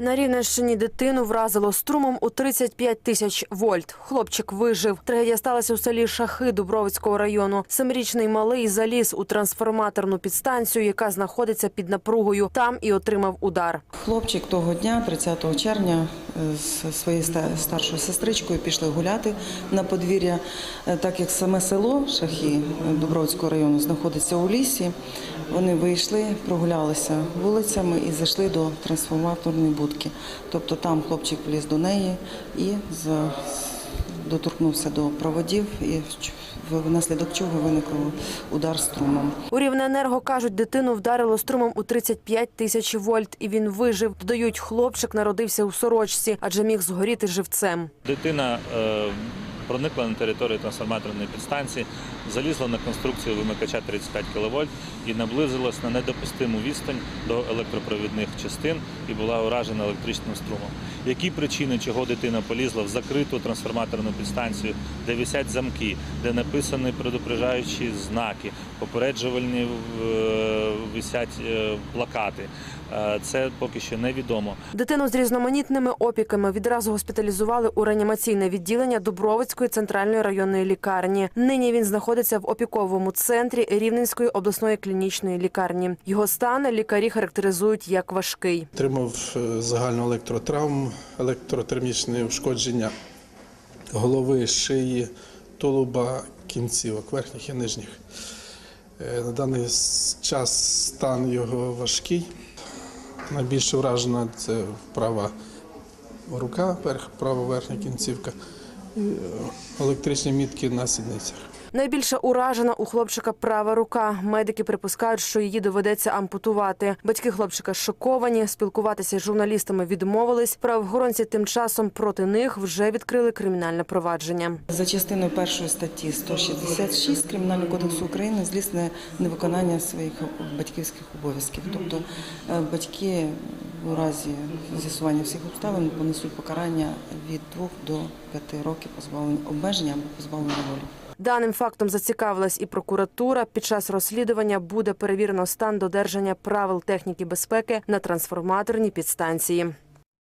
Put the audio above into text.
На Рівненщині дитину вразило струмом у 35 тисяч вольт. Хлопчик вижив. Трагедія сталася у селі Шахи Дубровицького району. Семирічний малий заліз у трансформаторну підстанцію, яка знаходиться під напругою. Там і отримав удар. Хлопчик того дня, 30 червня, е, з своєю старшою сестричкою пішли гуляти на подвір'я. Е, Так як саме село Шахи е, Дубровського району знаходиться у лісі, вони вийшли, прогулялися вулицями і зайшли до трансформаторної будки. Тобто там хлопчик вліз до неї і доторкнувся до проводів, і внаслідок чого виник удар струмом. У Рівненерго кажуть, дитину вдарило струмом у 35 тисяч вольт, і він вижив. Додають, хлопчик народився у сорочці, адже міг згоріти живцем. Дитина е, проникла на територію трансформаторної підстанції, залізла на конструкцію вимикача 35 кВт і наблизилась на недопустиму відстань до електропровідних частин і була уражена електричним струмом. Які причини, чого дитина полізла в закриту трансформаторну підстанцію, де висять замки, де написані предупрежаючі знаки, попереджувальні е, висять е, плакати. Е, Це поки що невідомо. Дитину з різноманітними опіками відразу госпіталізували у реанімаційне відділення Дубровицької центральної районної лікарні. Нині він знаходиться в опіковому центрі Рівненської обласної клінічної лікарні. Його стан лікарі характеризують як важкий. Отримав е, загальну електротравму, електротермічне ушкодження голови, шиї, тулуба, кінцівок, верхніх і нижніх. Е, На даний час стан його важкий. Найбільше вражена це права рука, права верхня кінцівка електричні мітки на сідницях. Найбільше уражена у хлопчика права рука. Медики припускають, що її доведеться ампутувати. Батьки хлопчика шоковані. Спілкуватися з журналістами відмовились. Правоохоронці тим часом проти них вже відкрили кримінальне провадження. За частиною першої статті 166 Кримінального кодексу України злісне невиконання своїх батьківських обов'язків. Тобто е, батьки у разі з'ясування всіх обставин понесуть покарання від 2 до 5 років позбавлення обмеження або позбавлення волі. Даним фактом зацікавилась і прокуратура. Під час розслідування буде перевірено стан додержання правил техніки безпеки на трансформаторній підстанції.